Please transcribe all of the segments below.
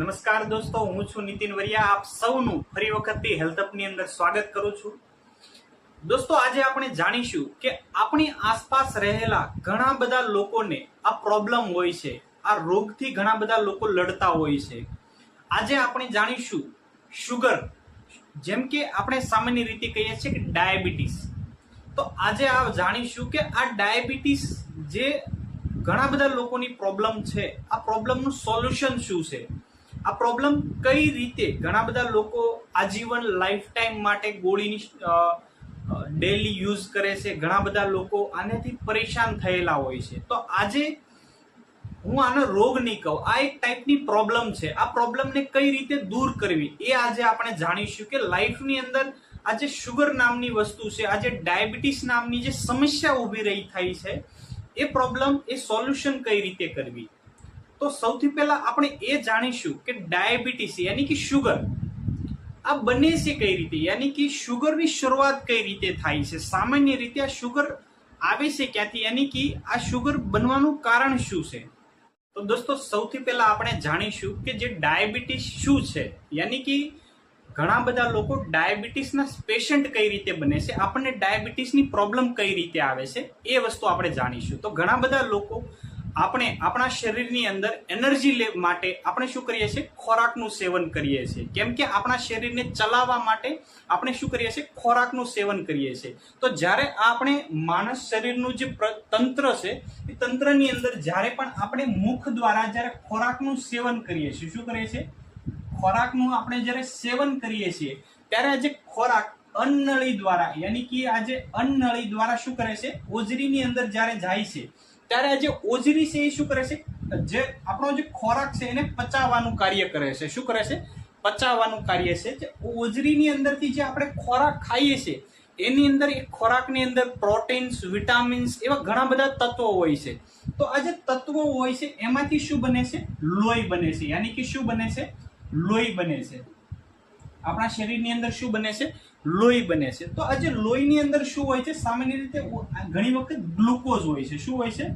નમસ્કાર દોસ્તો, હું છું નીતિન વરિયા. આપ સૌનું ફરી વખતથી હેલ્થ અપની અંદર સ્વાગત કરું છું. દોસ્તો, આજે આપણે જાણીશું કે આપણી આસપાસ રહેલા ઘણા બધા લોકોને આ પ્રોબ્લેમ હોય છે. આ રોગથી ઘણા બધા લોકો લડતા હોય છે. આજે આપણે જાણીશું શુગર જેમ કે આપણે સામાન્ય રીતે કહીએ છીએ કે ડાયાબિટીસ તો આજે આ જાણીશું કે આ ડાયાબિટીસ જે ઘણા બધા લોકોની પ્રોબ્લેમ છે, આ પ્રોબ્લેમનું સોલ્યુશન શું છે? આ પ્રોબ્લેમ કઈ રીતે? ઘણા બધા લોકો આજીવન લાઈફ ટાઈમ માટે ગોળીની ડેલી યુઝ કરે છે. ઘણા બધા લોકો આનાથી પરેશાન થયેલા હોય છે. તો આજે હું આનો રોગ નહીં કહું. આ એક ટાઈપની પ્રોબ્લેમ છે. આ પ્રોબ્લેમને કઈ રીતે દૂર કરવી? એ આજે આપણે જાણીશું કે લાઈફની અંદર આ જે શુગર નામની વસ્તુ છે આ જે ડાયાબિટીસ નામની જે સમસ્યા ઊભી રહી થાય છે, એ પ્રોબ્લેમ એ સોલ્યુશન કઈ રીતે કરવી? તો સૌથી પહેલા આપણે એ જાણીશું કે ડાયાબિટીસ યાની કે શુગર આ બને છે કઈ રીતે? યાની કે શુગરની શરૂઆત કઈ રીતે થાય છે? સામાન્ય રીતે આ શુગર આવે છે ક્યાંથી? યાની કે આ શુગર બનવાનું કારણ શું છે? તો દોસ્તો, સૌથી પહેલા આપણે જાણીશું કે જે ડાયાબિટીસ શું છે? યાની કે ઘણા બધા લોકો ડાયાબિટીસના પેશન્ટ કઈ રીતે બને છે? આપણને ડાયાબિટીસની પ્રોબ્લેમ કઈ રીતે આવે છે? એ વસ્તુ આપણે જાણીશું. તો ઘણા બધા લોકો આપણે આપણા શરીરની અંદર એનર્જી માટે આપણે શું કરીએ છીએ? ખોરાકનું સેવન કરીએ છીએ. કેમ કે આપણા શરીરને ચલાવવા માટે આપણે શું કરીએ છીએ? ખોરાકનું સેવન કરીએ છીએ. તો જ્યારે આપણે માણસ શરીરનું જે તંત્ર છે, એ તંત્રની અંદર જ્યારે પણ આપણે મુખ દ્વારા જ્યારે ખોરાકનું સેવન કરીએ છીએ, શું કરીએ છીએ? ખોરાકનું આપણે જ્યારે સેવન કરીએ છીએ, ત્યારે જે ખોરાક અન્નળી દ્વારા, યાની કે આ જે અન્નળી દ્વારા શું કરે છે? ઓજરીની અંદર જ્યારે જાય છે ત્યારે આ જે ઓજરી છે એ શું કરે છે? જે આપણો જે ખોરાક છે એને પચાવવાનું કાર્ય કરે છે. શું કરે છે? પચાવવાનું કાર્ય છે. જે ઓજરીની અંદરથી જે આપણે ખોરાક ખાઈએ છીએ એની અંદર એ ખોરાકની અંદર પ્રોટીન્સ, વિટામિન્સ એવા ઘણા બધા તત્વો હોય છે. તો આ જે તત્વો હોય છે, એમાંથી શું બને છે? લોહી બને છે. યાની કે શું બને છે? લોહી બને છે. આપણા શરીરની અંદર શું બને છે? લોહી બને છે. તો આ જે લોહીની અંદર શું હોય છે? સામાન્ય રીતે ઘણી વખત ગ્લુકોઝ હોય છે. શું હોય છે?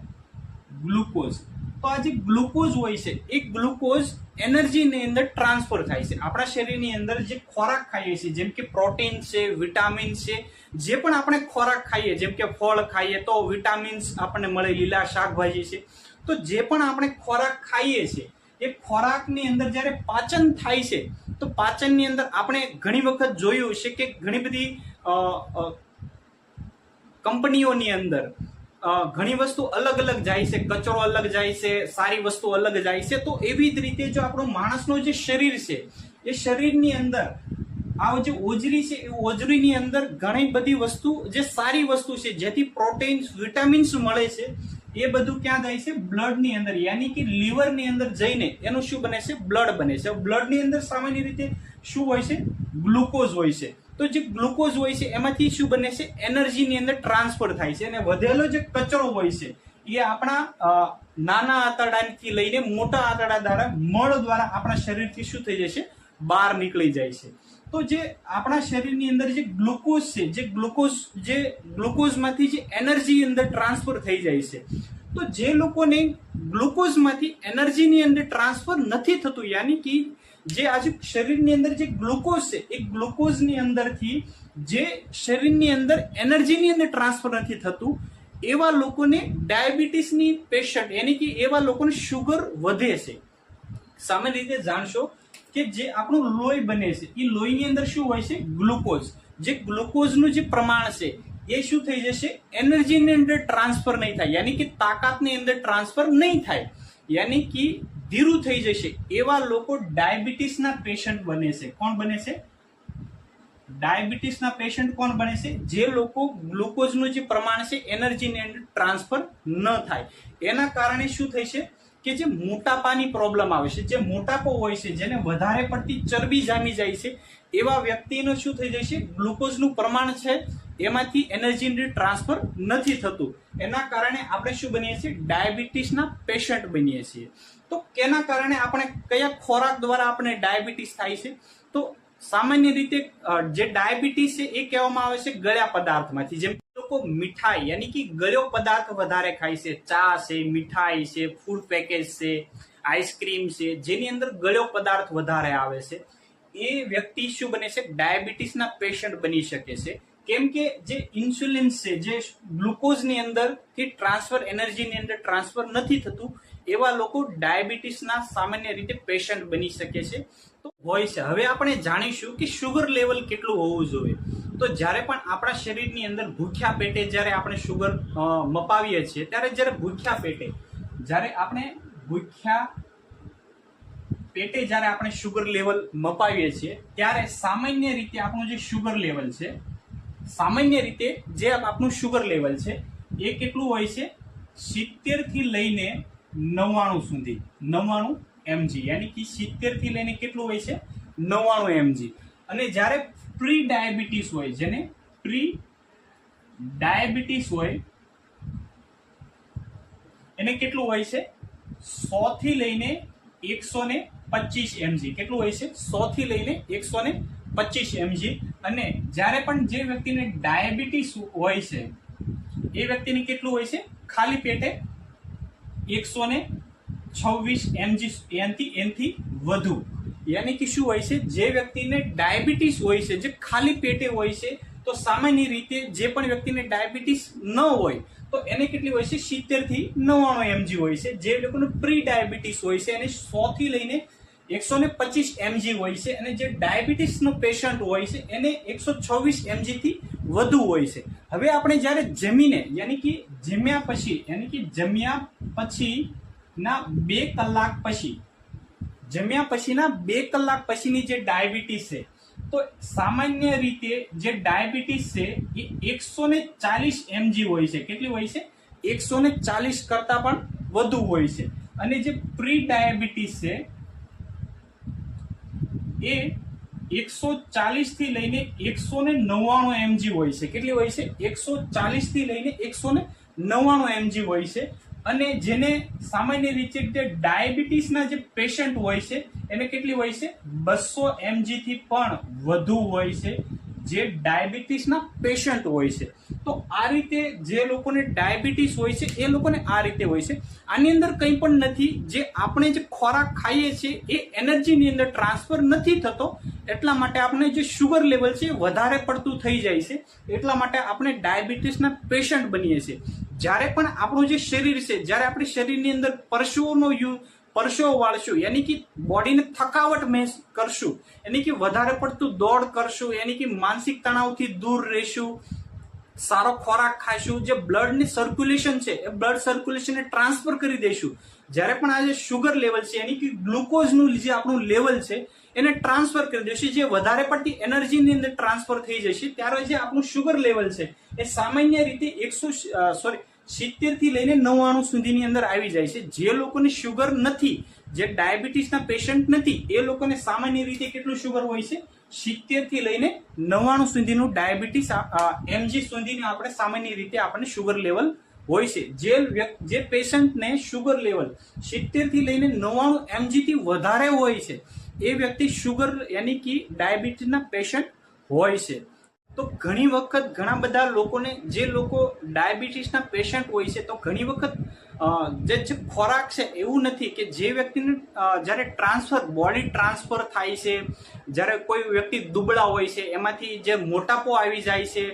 ગ્લુકોઝ. તો આ જે ગ્લુકોઝ હોય છે, એ ગ્લુકોઝ એનર્જીની અંદર ટ્રાન્સફર થાય છે. આપણા શરીરની અંદર જે ખોરાક ખાઈએ છીએ, જેમ કે પ્રોટીન છે, વિટામિન છે, જે પણ આપણે ખોરાક ખાઈએ, જેમ કે ફળ ખાઈએ, તો વિટામિન્સ આપણને મળે, લીલા શાકભાજી છે. તો જે પણ આપણે ખોરાક ખાઈએ છીએ એ ખોરાકની અંદર જ્યારે પાચન થાય છે, તો પાચનની અંદર આપણે ઘણી વખત જોયું છે કે ઘણી બધી કંપનીઓની અંદર ઘણી વસ્તુ અલગ અલગ જાય છે, કચરો અલગ જાય છે, સારી વસ્તુ અલગ જાય છે, તો એવી જ રીતે જો આપણો માણસનું જે શરીર છે, એ શરીરની અંદર, આ જે ઓજરી છે, એ ઓજરીની અંદર ઘણી બધી વસ્તુ, જે સારી વસ્તુ છે, જેથી પ્રોટીન્સ, વિટામિન્સ મળે છે એ બધું ક્યાં જાય છે? બ્લડની અંદર. યાની કે લીવરની અંદર જઈને એનું શું બને છે? બ્લડ બને છે. બ્લડની અંદર સામાન્ય રીતે શું હોય છે? ગ્લુકોઝ હોય છે. તો જે ગ્લુકોઝ હોય છે, એમાંથી શું બને છે? એનર્જીની અંદર ટ્રાન્સફર થાય છે. અને વધેલો જે કચરો હોય છે, એ આપણા નાના આંતરડાથી લઈને મોટા આંતરડા દ્વારા, મળ દ્વારા આપણા શરીરથી શું થઈ જશે બહાર નીકળી જાય છે. તો જે આપણા શરીરની અંદર જે ગ્લુકોઝ છે, જે ગ્લુકોઝ, જે ગ્લુકોઝમાંથી જે એનર્જી અંદર ટ્રાન્સફર થઈ જાય છે, તો જે લોકોને ગ્લુકોઝમાંથી એનર્જીની અંદર ટ્રાન્સફર નથી થતું, યાની કે જે આજે શરીરની અંદર જે ગ્લુકોઝ છે, એ ગ્લુકોઝની અંદરથી જે શરીરની અંદર એનર્જીની અંદર ટ્રાન્સફર નથી થતું, એવા લોકોને ડાયાબિટીસની પેશન્ટ, યાની કે એવા લોકોને શુગર વધે છે. સામાન્ય રીતે જાણશો કે જે આપણું લોહી બને છે એ લોહીની અંદર શું હોય છે? ગ્લુકોઝ. જે ગ્લુકોઝનું જે પ્રમાણ છે, એ શું થઈ જશે? એનર્જીની અંદર ટ્રાન્સફર નહીં થાય. યાની કે તાકાતની અંદર ટ્રાન્સફર નહીં થાય. યાની કે ધીરું થઈ જશે. એવા લોકો ડાયાબિટીસના પેશન્ટ બને છે. કોણ બને છે? ડાયાબિટીસના પેશન્ટ કોણ બને છે? જે લોકો ગ્લુકોઝનું જે પ્રમાણ છે, એનર્જીની અંદર ટ્રાન્સફર ન થાય. એના કારણે શું થઈ છે કે જે મોટાપાની પ્રોબ્લેમ આવે છે, જે મોટાપો હોય છે, જેને વધારે પડતી ચરબી જામી જાય છે, એવા વ્યક્તિનું શું થઈ જાય છે? ગ્લુકોઝનું પ્રમાણ છે, એમાંથી એનર્જી ટ્રાન્સફર નથી થતું. એના કારણે આપણે શું બનીએ છીએ? ડાયાબિટીસના પેશન્ટ બનીએ છીએ. તો કેના કારણે આપણે કયા ખોરાક દ્વારા આપણે ડાયાબિટીસ થાય છે? તો સામાન્ય રીતે જે ડાયાબિટીસ છે, એ કહેવામાં આવે છે ગળ્યા પદાર્થમાંથી. જેમ લોકો મીઠાઈ, યાની કે ગળ્યો પદાર્થ વધારે ખાય છે. ચા છે, મીઠાઈ છે ફૂડ પેકેજ છે આઈસ્ક્રીમ છે, જેની અંદર ગળ્યો પદાર્થ વધારે આવે છે. એ વ્યક્તિ શું બને છે? ડાયાબિટીસના પેશન્ટ બની શકે છે. કેમ કે જે ઇન્સ્યુલિન છે, જે ગ્લુકોઝની અંદરથી ટ્રાન્સફર એનર્જીની અંદર ટ્રાન્સફર નથી થતું, એવા લોકો ડાયાબિટીસના સામાન્ય રીતે પેશન્ટ બની શકે છે. તો હોય છે. હવે આપણે જાણીશું કે શુગર લેવલ કેટલું હોવું જોઈએ. તો જ્યારે પણ આપણા શરીરની અંદર ભૂખ્યા પેટે જ્યારે આપણે શુગર મપાવીએ છીએ, ત્યારે જ્યારે ભૂખ્યા પેટે, જ્યારે આપણે ભૂખ્યા પેટે જ્યારે આપણે શુગર લેવલ મપાવીએ છીએ, ત્યારે સામાન્ય રીતે આપણું જે શુગર લેવલ છે, સામાન્ય રીતે જે આપણું શુગર લેવલ છે, એ કેટલું હોય છે? સિત્તેરથી લઈને નવ્વાણું સુધી, નવ્વાણું એમજી યાની કે સિત્તેરથી લઈને કેટલું હોય છે? નવ્વાણું એમજી અને જ્યારે પ્રી ડાયાબિટીસ હોય, જેને પ્રી ડાયાબિટીસ હોય, એને કેટલું હોય છે? સો થી લઈને એકસો ને પચીસ એમજી. કેટલું હોય છે? સો થી લઈને એકસો ને પચીસ એમજી. અને જ્યારે પણ જે વ્યક્તિને ડાયાબિટીસ હોય છે, એ વ્યક્તિને કેટલું હોય છે? ખાલી પેટે એકસો ને છવ્વીસ એમજી, એનથી એનથી વધુ. યાની કે શું હોય છે? જે વ્યક્તિને ડાયાબિટીસ હોય છે, જે ખાલી પેટે હોય છે, તો સામાન્ય રીતે જે પણ વ્યક્તિને ડાયાબિટીસ ન હોય, તો એને કેટલી હોય છે? સિત્તેરથી નવ્વાણું એમજી હોય છે. જે લોકોને પ્રી ડાયાબિટીસ હોય છે, એને સોથી લઈને એકસો ને પચીસ એમજી હોય છે અને જે ડાયાબિટીસનો પેશન્ટ હોય છે, એને એકસો છવ્વીસ એમજીથી વધુ હોય છે. હવે આપણે જ્યારે જમીને, યાની કે જમ્યા પછી, યાની કે જમ્યા પછી ના બે કલાક પછી જમ્યા પછીના બે કલાક પછીની જે ડાયાબિટીસ છે, તો સામાન્ય રીતે જે ડાયાબિટીસ છે, એ એકસો ને ચાલીસ એમજી હોય છે. કેટલી હોય છે? એકસો ને ચાલીસ કરતા પણ વધુ હોય છે. અને જે પ્રી ડાયાબિટીસ છે, એ એકસો ચાલીસથી લઈને એકસો ને નવ્વાણું એમજી હોય છે. કેટલી હોય છે? એકસો ચાલીસથી લઈને એકસો ને નવ્વાણું એમજી હોય છે. અને જેને સામાન્ય રીતે જે ડાયાબિટીસના જે પેશન્ટ હોય છે, એને કેટલી હોય છે? બસો એમજી થી પણ વધુ હોય છે, જે ડાયાબિટીસના પેશન્ટ હોય છે. તો આ રીતે જે લોકોને ડાયાબિટીસ હોય છે, એ લોકોને આ રીતે હોય છે. આની અંદર કંઈ પણ નથી. જે આપણે જે ખોરાક ખાઈએ છીએ, એ એનર્જીની અંદર ટ્રાન્સફર નથી થતો. એટલા માટે આપણે જે શુગર લેવલ છે વધારે પડતું થઈ જાય છે. એટલા માટે આપણે ડાયાબિટીસના પેશન્ટ બનીએ છીએ. જ્યારે પણ આપણું જે શરીર છે, જ્યારે આપણી શરીરની અંદર પરશુઓનો યુ, પરસેવો વાળશું, યાની કે બોડીને થકાવટ મેં કરશું, યાની કે વધારે પડતું દોડ કરશું, યાની કે માનસિક તણાવથી દૂર રહેશું, સારો ખોરાક ખાઈશું, જે બ્લડની સર્ક્યુલેશન છે, એ બ્લડ સર્ક્યુલેશનને ટ્રાન્સફર કરી દઈશું. જ્યારે પણ આ જે શુગર લેવલ છે, યાની કે ગ્લુકોઝનું જે આપણું લેવલ છે એને ટ્રાન્સફર કરી દેશે. જે વધારે પડતી એનર્જીની અંદર ટ્રાન્સફર થઈ જશે, ત્યારે જે આપણું શુગર લેવલ છે, એ સામાન્ય રીતે એકસો સોરી સિત્તેરથી લઈને નવ્વાણું સુધીની અંદર આવી જાય છે. જે લોકોને શુગર નથી, જે ડાયાબિટીસના પેશન્ટ નથી, એ લોકોને સામાન્ય રીતે કેટલું શુગર હોય છે? સિત્તેરથી લઈને નવ્વાણું સુધીનું ડાયાબિટીસ એમજી સુધીની આપણે સામાન્ય રીતે આપણને શુગર લેવલ હોય છે. જે જે પેશન્ટને શુગર લેવલ સિત્તેરથી લઈને નવ્વાણું એમજી થી વધારે હોય છે એ વ્યક્તિ શુગર યાની કે ડાયાબિટીસના પેશન્ટ હોય છે. તો ઘણી વખત ઘણા બધા લોકોને જે લોકો ડાયાબિટીસના પેશન્ટ હોય છે, તો ઘણી વખત જે જે ખોરાક છે એવું નથી કે જે વ્યક્તિને જ્યારે ટ્રાન્સફર બોડી ટ્રાન્સફર થાય છે, જ્યારે કોઈ વ્યક્તિ દુબળા હોય છે, એમાંથી જે મોટાપો આવી જાય છે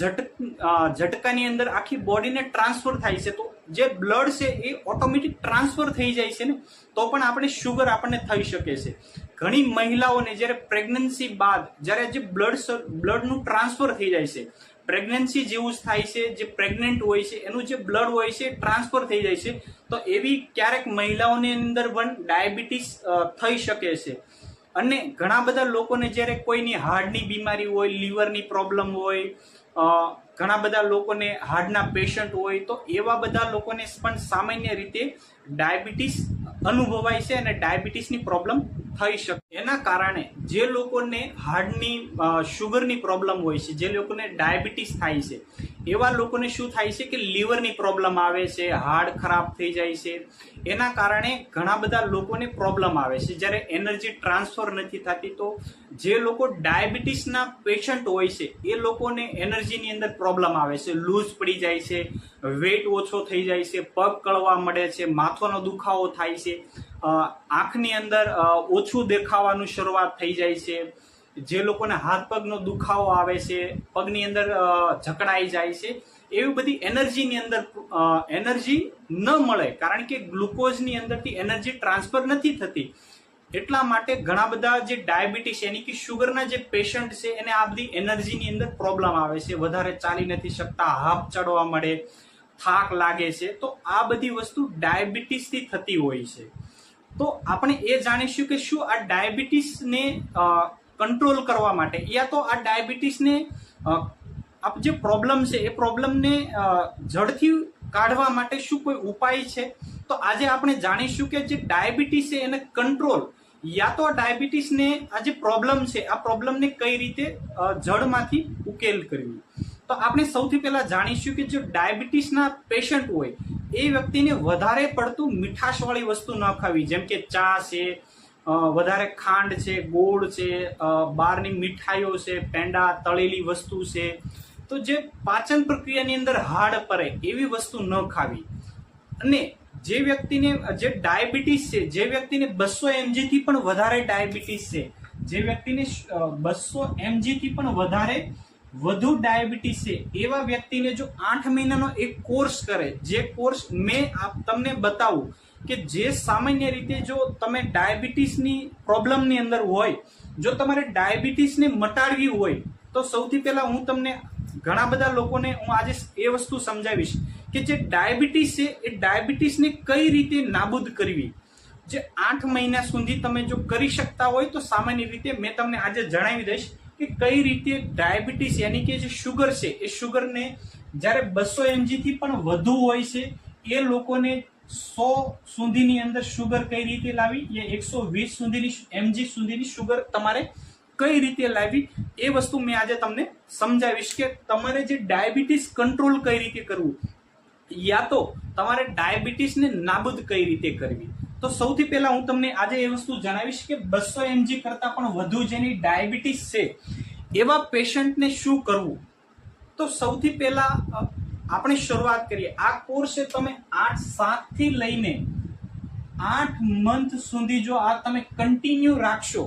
ઝટક ઝટ ઝટકાની અંદર આખી બોડીને ટ્રાન્સફર થાય છે, તો જે બ્લડ છે એ ઓટોમેટિક ટ્રાન્સફર થઈ જાય છે ને, તો પણ આપણે શુગર આપણને થઈ શકે છે. ઘણી મહિલાઓને જ્યારે પ્રેગ્નન્સી બાદ જ્યારે જે બ્લડ બ્લડનું ટ્રાન્સફર થઈ જાય છે પ્રેગ્નન્સી જેવું જ થાય છે, જે પ્રેગ્નન્ટ હોય છે, એનું જે બ્લડ હોય છે ટ્રાન્સફર થઈ જાય છે, તો એવી ક્યારેક મહિલાઓની અંદર પણ ડાયાબિટીસ થઈ શકે છે. અને ઘણા બધા લોકોને જ્યારે કોઈની હાર્ટની બીમારી હોય લીવરની પ્રોબ્લેમ હોય ઘણા બધા લોકોને હાર્ટના પેશન્ટ હોય તો એવા બધા લોકોને પણ સામાન્ય રીતે ડાયાબિટીસ અનુભવાય છે અને ડાયાબિટીસની પ્રોબ્લેમ થઈ શકે એના કારણે જે લોકોને હાર્ટની શુગરની પ્રોબ્લેમ હોય છે, જે લોકોને ડાયાબિટીસ થાય છે એવા લોકોને શું થાય છે કે લીવરની પ્રોબ્લેમ આવે છે, હાડ ખરાબ થઈ જાય છે. એના કારણે ઘણા બધા લોકોને પ્રોબ્લેમ આવે છે. જ્યારે એનર્જી ટ્રાન્સફર નથી થતી તો જે લોકો ડાયાબિટીસના પેશન્ટ હોય છે, એ લોકોને એનર્જીની અંદર પ્રોબ્લેમ આવે છે. લૂઝ પડી જાય છે, વેટ ઓછો થઈ જાય છે, પગ કળવા મળે છે, માથાનો દુખાવો થાય છે. આંખની અંદર ઓછું દેખાવાનું શરૂઆત થઈ જાય છે. જે લોકોને હાથ પગનો દુખાવો આવે છે, પગની અંદર જકડાઈ જાય છે, એવી બધી એનર્જીની અંદર એનર્જી ન મળે. કારણ કે ગ્લુકોઝની અંદરથી એનર્જી ટ્રાન્સફર નથી થતી. એટલા માટે ઘણા બધા જે ડાયાબિટીસ એની કે શુગરના જે પેશન્ટ છે, એને આ બધી એનર્જીની અંદર પ્રોબ્લેમ આવે છે. વધારે ચાલી નથી શકતા, હાફ ચડવા મળે, થાક લાગે છે. તો આ બધી વસ્તુ ડાયાબિટીસથી થતી હોય છે. તો આપણે એ જાણીશું કે શું આ ડાયાબિટીસને કંટ્રોલ કરવા માટે. યા તો આ ડાયાબિટીસને આપ જે પ્રોબ્લેમ છે, એ પ્રોબ્લેમને જડથી કાઢવા માટે શું કોઈ ઉપાય છે? તો આજે આપણે જાણીશું કે જે ડાયાબિટીસ છે, એને કંટ્રોલ યા તો આ ડાયાબિટીસને આ જે પ્રોબ્લેમ છે, આ પ્રોબ્લેમને કઈ રીતે જડમાંથી ઉકેલ કરવી? તો આપણે સૌથી પહેલાં જાણીશું કે જો ડાયાબિટીસના પેશન્ટ હોય, એ વ્યક્તિને વધારે પડતું મીઠાશવાળી વસ્તુ ન ખાવી, જેમ કે ચા છે વધારે ખાંડ છે, ગોળ છે બહારની મીઠાઈઓ છે, પેંડા, તળેલી વસ્તુ છે. તો જે પાચન પ્રક્રિયાની અંદર હાડ પડે એવી વસ્તુ ન ખાવી. અને જે વ્યક્તિને, જે ડાયાબિટીસ છે, જે વ્યક્તિને બસો એમજી થી પણ વધારે ડાયાબિટીસ છે, જે વ્યક્તિને બસો એમજી થી પણ વધારે વધુ ડાયાબિટીસ છે, એવા વ્યક્તિને જો આઠ મહિનાનો એક કોર્સ કરે, જે કોર્સ મેં તમને બતાવું કે જે સામાન્ય રીતે જો તમે ડાયાબિટીસની પ્રોબ્લેમની અંદર હોય, જો તમારે ડાયાબિટીસને મટાડવી હોય, તો સૌથી પહેલા હું તમને ઘણા બધા લોકોને હું આજે એ વસ્તુ સમજાવીશ કે જે ડાયાબિટીસ છે, એ ડાયાબિટીસને કઈ રીતે નાબૂદ કરવી? જે આઠ મહિના સુધી તમે જો કરી શકતા હોય, તો સામાન્ય રીતે મેં તમને આજે જણાવી દઈશ કે કઈ રીતે ડાયાબિટીસ યાની કે જે શુગર છે, એ શુગરને જ્યારે બસો એમજીથી પણ વધુ હોય છે, એ લોકોને સો સુધીની અંદર શુગર કઈ રીતે લાવી? એ એકસો વીસ સુધીની એમજી સુધીની શુગર તમારે કઈ રીતે લાવી? એ વસ્તુ મેં આજે તમને સમજાવીશ કે તમારે જે ડાયાબિટીસ કંટ્રોલ કઈ રીતે કરવું? યા તો તમારે ડાયાબિટીસને નાબૂદ કઈ રીતે કરવી? તો સૌથી પહેલા હું તમને આજે એ વસ્તુ જણાવીશ કે બસો એમજી કરતાં પણ વધુ જેની ડાયાબિટીસ છે, એવા પેશન્ટને શું કરવું? તો સૌથી પહેલા આપણે શરૂઆત કરીએ. આ કોર્સ તમે આઠ, સાતથી લઈને આઠ મંથ સુધી જો આ તમે કન્ટિન્યુ રાખશો,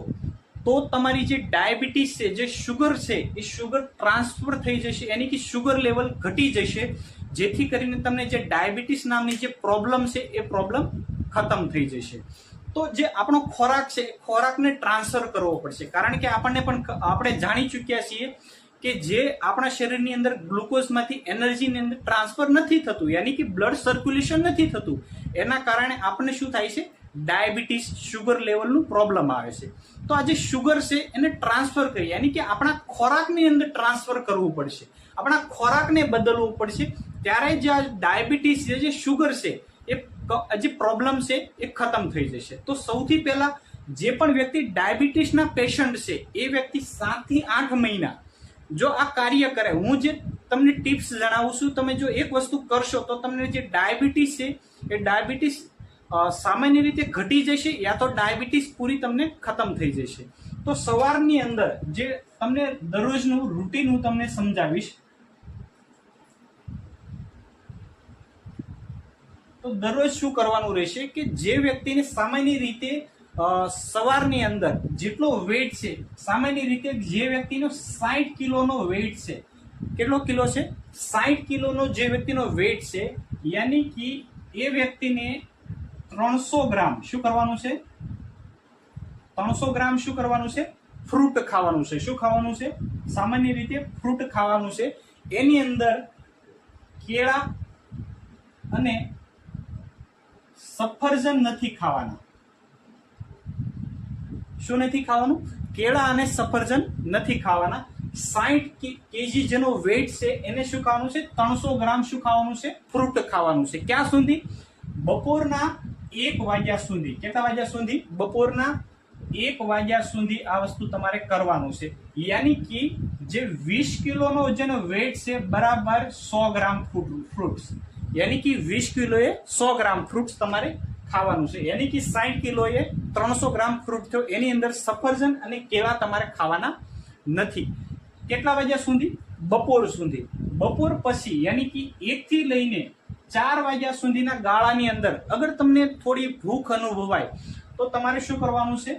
તો તમારી જે ડાયાબિટીસ છે, જે શુગર છે, એ શુગર ટ્રાન્સફર થઈ જશે. એની કે શુગર લેવલ ઘટી જશે. જેથી કરીને તમને જે ડાયાબિટીસ નામની જે પ્રોબ્લેમ છે, એ પ્રોબ્લેમ ખતમ થઈ જશે. તો જે આપણો ખોરાક છે, એ ખોરાકને ટ્રાન્સફર કરવો પડશે. કારણ કે આપણને પણ આપણે જાણી ચૂક્યા છીએ કે જે આપણા શરીરની અંદર ગ્લુકોઝમાંથી એનર્જીની અંદર ટ્રાન્સફર નથી થતું, યાની કે બ્લડ સર્ક્યુલેશન નથી થતું, એના કારણે આપણને શું થાય છે? ડાયાબિટીસ શુગર લેવલનું પ્રોબ્લેમ આવે છે. તો આ જે શુગર છે, એને ટ્રાન્સફર કરી, યાની કે આપણા ખોરાકની અંદર ટ્રાન્સફર કરવું પડશે. આપણા ખોરાકને બદલવું પડશે. ત્યારે જે આ ડાયાબિટીસ જે શુગર છે, એ જે પ્રોબ્લેમ છે, એ ખતમ થઈ જશે. તો સૌથી પહેલાં જે પણ વ્યક્તિ ડાયાબિટીસના પેશન્ટ છે, એ વ્યક્તિ સાતથી આઠ મહિના જો આ કાર્ય કરે, હું જે તમને ટિપ્સ જણાવું છું, તમે જો એક વસ્તુ કરશો, તો તમને જે ડાયાબિટીસ છે, એ ડાયાબિટીસ સામાન્ય રીતે ઘટી જશે યા તો ડાયાબિટીસ પૂરી તમને ખતમ થઈ જશે. તો સવારની અંદર જે તમને દરરોજનું રૂટીન હું તમને સમજાવીશ. તો દરરોજ શું કરવાનું રહેશે કે જે વ્યક્તિને સામાન્ય રીતે સવારની અંદર જેટલો વેટ છે, સામાન્ય રીતે જે વ્યક્તિનો સાઠ કિલોનો વેટ છે, કેટલો કિલો છે? સાઠ કિલોનો જે વ્યક્તિનો વેટ છે, યાની કે એ વ્યક્તિને ત્રણસો ગ્રામ શું કરવાનું છે? ત્રણસો ગ્રામ શું કરવાનું છે? ફ્રૂટ ખાવાનું છે. શું ખાવાનું છે? સામાન્ય રીતે ફ્રૂટ ખાવાનું છે. એની અંદર કેળા અને સફરજન નથી ખાવાના. શું નથી ખાવાનું? કેળા અને સફરજન નથી ખાવાના. સાઠ કેજી જેનો વેટ છે, એને શું ખાવાનું છે? ત્રણસો ગ્રામ શું ખાવાનું છે? ફ્રૂટ ખાવાનું છે. ક્યાં સુધી? બપોરના એક વાગ્યા સુધી. કેટલા વાગ્યા સુધી? બપોરના એક વાગ્યા સુધી આ વસ્તુ તમારે કરવાનું છે. યાની કે જે વીસ કિલોનો જેનો વેટ છે, બરાબર સો ગ્રામ ફ્રૂટ્સ યાની કે વીસ કિલોએ સો ગ્રામ ફ્રૂટ્સ તમારે ખાવાનું છે. યાની કે સાઠ કિલોએ ત્રણસો ગ્રામ ફ્રૂટ થયો. એની અંદર સફરજન અને કેળા તમારે ખાવાના નથી. કેટલા વાગ્યા સુધી? બપોર સુધી. બપોર પછી યાની કે એકથી લઈને ચાર વાગ્યા સુધીના ગાળાની અંદર અગર તમને થોડી ભૂખ અનુભવાય, તો તમારે શું કરવાનું છે?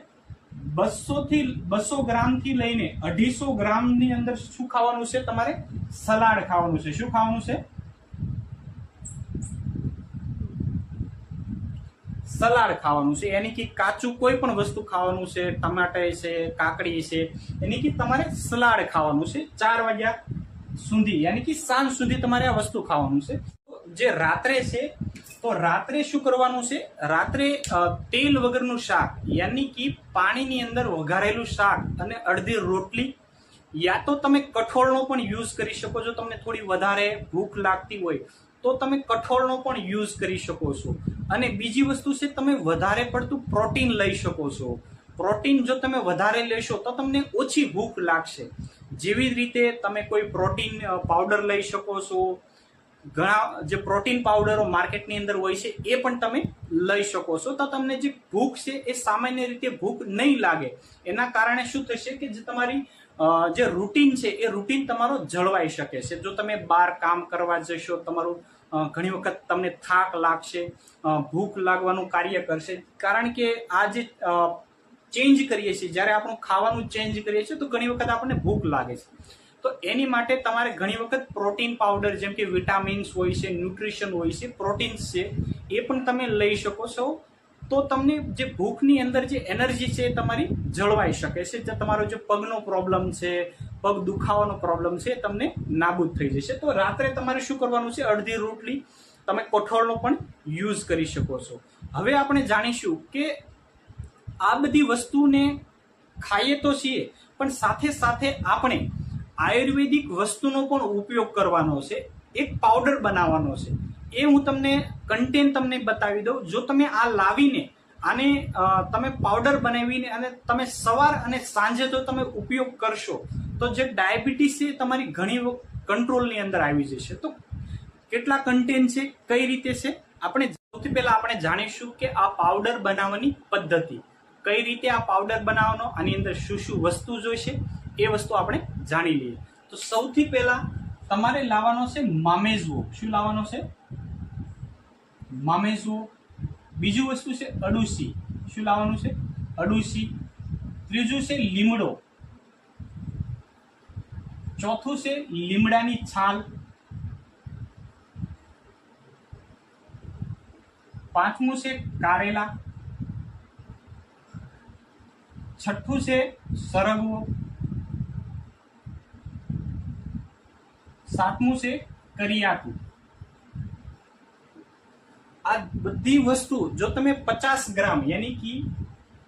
બસો થી બસો ગ્રામથી લઈને અઢીસો ગ્રામની અંદર શું ખાવાનું છે? તમારે સલાડ ખાવાનું છે. શું ખાવાનું છે? સલાડ ખાવાનું છે. એની કે કાચું કોઈ પણ વસ્તુ ખાવાનું છે ટમાટર છે, કાકડી છે, એની કે તમારે સલાડ ખાવાનું છે ચાર વાગ્યા સુધી. યાની કે સાંજ સુધી તમારે આ વસ્તુ ખાવાનું છે. જે રાત્રે છે, તો રાત્રે શું કરવાનું છે? રાત્રે તેલ વગરનું શાક, યાની કે પાણીની અંદર વઘારેલું શાક અને અડધી રોટલી યા તો તમે કઠોળનો પણ યુઝ કરી શકો છો. તમને થોડી વધારે ભૂખ લાગતી હોય તો તમે કઠોળનો પણ યુઝ કરી શકો છો. અને બીજી વસ્તુ છે, તમે વધારે પડતું પ્રોટીન લઈ શકો છો. પ્રોટીન જો તમે વધારે લેશો, તો તમને ઓછી ભૂખ લાગશે. જેવી રીતે તમે કોઈ પ્રોટીન પાવડર લઈ શકો છો. ઘણા જે પ્રોટીન પાવડરો માર્કેટની અંદર હોય છે, એ પણ તમે લઈ શકો છો. તો તમને જે ભૂખ છે, એ સામાન્ય રીતે ભૂખ નહીં લાગે. એના કારણે શું થશે કે જે તમારી જે રૂટીન છે, એ રૂટીન તમારો જળવાઈ શકે છે. જો તમે બહાર કામ કરવા જશો, તમારું ઘણી વખત તમને થાક લાગશે ભૂખ લાગવાનું કાર્ય કરશે. કારણ કે આ જે ચેન્જ કરીએ છીએ, જ્યારે આપણું ખાવાનું ચેન્જ કરીએ છીએ, તો ઘણી વખત આપણને ભૂખ લાગે છે. તો એની માટે તમારે ઘણી વખત પ્રોટીન પાવડર, જેમ કે વિટામિન્સ હોય છે, ન્યુટ્રિશન હોય છે, પ્રોટીન્સ છે, એ પણ તમે લઈ શકો છો. તો તમને જે ભૂખની અંદર જે એનર્જી છે એ તમારી જળવાઈ શકે છે. જે તમારો જે પગનો પ્રોબ્લેમ છે, પગ દુખાવાનો પ્રોબ્લેમ છે એ તમને નાબૂદ થઈ જશે. તો રાત્રે તમારે શું કરવાનું છે? અડધી રોટલી તમે કઠોળનો પણ યુઝ કરી શકો છો. હવે આપણે જાણીશું કે આ બધી વસ્તુને ખાઈએ તો છીએ, પણ સાથે સાથે આપણે આયુર્વેદિક વસ્તુનો પણ ઉપયોગ કરવાનો છે. એક પાવડર બનાવવાનો છે. એ હું તમને કન્ટેન તમને બતાવી દઉં. જો તમે આ લાવીને આને તમે પાવડર બનાવીને અને તમે સવાર અને સાંજે તો તમે ઉપયોગ કરશો, તો જે ડાયાબિટીસ છે તમારી ઘણી કંટ્રોલની અંદર આવી જશે. તો કેટલા કન્ટેન છે, કઈ રીતે છે? આપણે સૌથી પહેલા આપણે જાણીશું કે આ પાવડર બનાવવાની પદ્ધતિ. કઈ રીતે આ પાવડર બનાવવાનો, આની અંદર શું શું વસ્તુ જોઈશે, એ વસ્તુ આપણે જાણી લઈએ. તો સૌથી પહેલા તમારે લાવવાનો છે મામેઝવો શું લાવવાનો છે? મામેઝવો બીજું વસ્તુ છે અડુસી. શું લાવવાનું છે? અડુસી. ત્રીજું છે લીમડો. ચોથું છે લીમડાની છાલ. પાંચમું છે કારેલા. છઠ્ઠું છે સરગવો. સાતમું છે કરિયાકું. આ બધી વસ્તુ જો તમે પચાસ ગ્રામ, યાની કે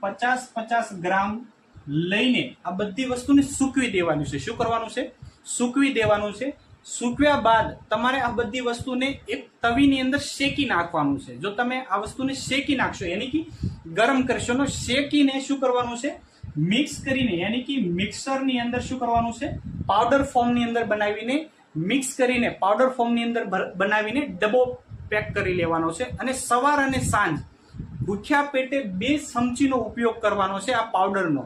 પચાસ પચાસ ગ્રામ લઈને આ બધી વસ્તુને સૂકવી દેવાનું છે. શું કરવાનું છે? સૂકવી દેવાનું છે. સૂકવ્યા બાદ તમારે આ બધી વસ્તુને એક તવીની અંદર શેકી નાખવાનું છે. જો તમે આ વસ્તુને શેકી નાખશો, યાની કે ગરમ કરશો ને શેકીને શું કરવાનું છે? મિક્સ કરીને, યાની કે મિક્સરની અંદર શું કરવાનું છે? પાવડર ફોર્મની અંદર બનાવીને, મિક્સ કરીને, પાવડર ફોર્મની અંદર બનાવીને ડબ્બો પેક કરી લેવાનો છે અને સવાર અને સાંજ ભૂખ્યા પેટે બે ચમચીનો ઉપયોગ કરવાનો છે આ પાવડરનો.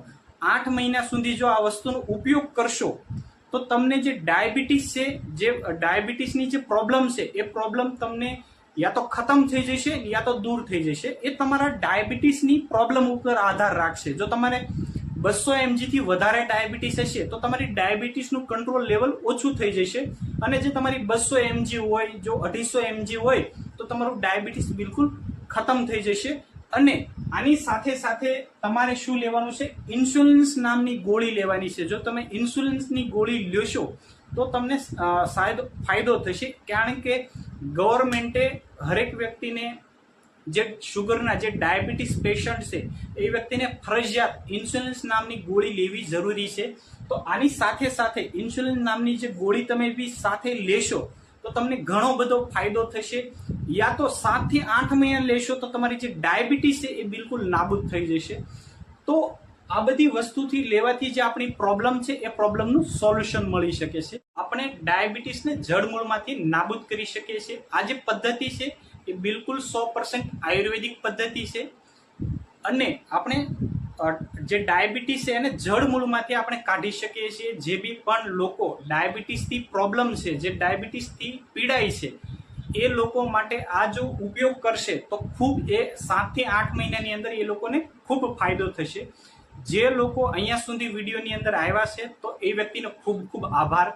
આઠ મહિના સુધી જો આ વસ્તુનો ઉપયોગ કરશો, તો તમને જે ડાયાબિટીસ છે, જે ડાયાબિટીસની જે પ્રોબ્લેમ છે, એ પ્રોબ્લેમ તમને યા તો ખતમ થઈ જશે, યા તો દૂર થઈ જશે. એ તમારા ડાયાબિટીસની પ્રોબ્લેમ ઉપર આધાર રાખશે. જો તમારે બસો એમજીથી વધારે ડાયાબિટીસ હશે, તો તમારી ડાયાબિટીસનું કંટ્રોલ લેવલ ઓછું થઈ જશે. અને જે તમારી બસો એમજી હોય, જો અઢીસો એમજી હોય, તો તમારું ડાયાબિટીસ બિલકુલ ખતમ થઈ જશે. અને આની સાથે સાથે તમારે શું લેવાનું છે? ઇન્સ્યુલિન્સ નામની ગોળી લેવાની છે. જો તમે ઇન્સ્યુલિન્સની ગોળી લેશો, તો તમને ફાયદો થશે. કારણ કે ગવર્મેન્ટે હરેક વ્યક્તિને જે શુગરના જે ડાયાબિટીસ પેશન્ટ છે, એ વ્યક્તિને ફરજિયાત ઇન્સ્યુલિન્સ નામની ગોળી લેવી જરૂરી છે. તો આની સાથે સાથે ઇન્સ્યુલિન નામની જે ગોળી તમે બી સાથે લેશો, તો તમને ઘણો બધો ફાયદો થશે. યા તો સાતથી આઠ મહિના લેશો, તો તમારી જે ડાયાબિટીસ છે, એ બિલકુલ નાબૂદ થઈ જશે. તો આ બધી વસ્તુથી લેવાથી જે આપણી પ્રોબ્લેમ છે, એ પ્રોબ્લેમનું સોલ્યુશન મળી શકે છે. આપણે ડાયાબિટીસને જળમૂળમાંથી નાબૂદ કરી શકીએ છીએ. આ જે પદ્ધતિ છે એ બિલકુલ સો પર્સન્ટ આયુર્વેદિક પદ્ધતિ છે. અને આપણે જે ડાયાબિટીસ છે એને જળમૂળમાંથી આપણે કાઢી શકીએ છીએ. જે બી પણ લોકો ડાયાબિટીસથી પ્રોબ્લેમ છે, જે ડાયાબિટીસથી પીડાય છે, એ લોકો માટે આ જો ઉપયોગ કરશે તો ખૂબ એ સાતથી આઠ મહિનાની અંદર એ લોકોને ખૂબ ફાયદો થશે. જે લોકો અહીંયા સુધી વિડીયોની અંદર આવ્યા છે તો એ વ્યક્તિનો ખૂબ ખૂબ આભાર.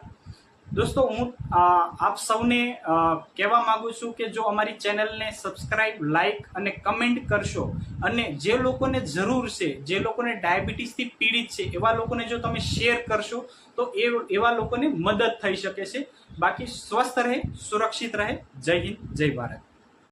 દોસ્તો, હું આપ સૌને કહેવા માંગુ છું કે જો અમારી ચેનલને સબસ્ક્રાઇબ લાઈક અને કમેન્ટ કરશો અને જે લોકોને જરૂર છે, જે લોકોને ડાયાબિટીસથી પીડિત છે, એવા લોકોને જો તમે શેર કરશો, તો એ, એવા લોકોને મદદ થઈ શકે છે. બાકી સ્વસ્થ રહે, સુરક્ષિત રહે. જય હિન્દ, જય ભારત.